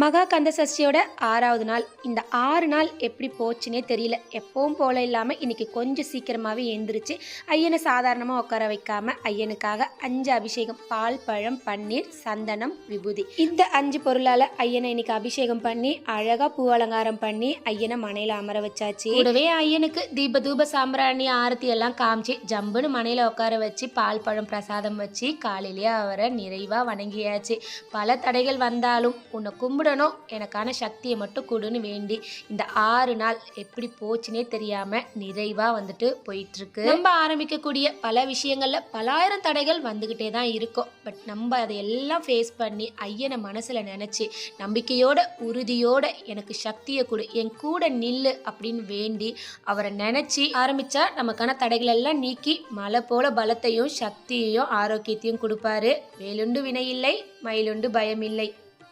மகா கந்த சஷ்டியோட ஆறாவது நாள். இந்த ஆறு நாள் எப்படி போச்சுனே தெரியல. எப்பவும் போல இல்லாமல் இன்னைக்கு கொஞ்சம் சீக்கிரமாகவே எழுந்திரிச்சு ஐயனை சாதாரணமாக உட்கார வைக்காம ஐயனுக்காக அஞ்சு அபிஷேகம் பால் பழம் பன்னீர் சந்தனம் விபூதி. இந்த அஞ்சு பொருளால் ஐயனை இன்னைக்கு அபிஷேகம் பண்ணி அழகாக பூ அலங்காரம் பண்ணி ஐயனை மனையில் அமர வச்சாச்சு. கூடவே ஐயனுக்கு தீப தூப சாம்பிராணி ஆரத்தி எல்லாம் காமிச்சு ஜம்புன்னு மனையில் உட்கார வச்சு பால் பழம் பிரசாதம் வச்சு காலையிலேயே அவரை நிறைவாக வணங்கியாச்சு. பல தடைகள் வந்தாலும் உன்னை கும்பிடணும். எனக்கான சக்தியை மட்டும் கொடுன்னு வேண்டி இந்த ஆறு நாள் எப்படி போச்சுனே தெரியாம நிறைவா வந்துட்டு போயிட்டு இருக்கு நம்ம ஆரம்பிக்கக்கூடிய பல விஷயங்கள்ல பலாயிரம் தடைகள் வந்துகிட்டே தான் இருக்கும். பட் நம்ம அதை எல்லாம் ஃபேஸ் பண்ணி ஐயனை மனசுல நினைச்சு நம்பிக்கையோட உறுதியோட எனக்கு சக்தியை கொடு என் கூட நில்லு அப்படின்னு வேண்டி அவரை நினைச்சு ஆரம்பிச்சா நமக்கான தடைகள் எல்லாம் நீக்கி மலை போல பலத்தையும் சக்தியையும் ஆரோக்கியத்தையும் கொடுப்பாரு. வேலுண்டு வினையில்லை மயிலுண்டு பயமில்லை.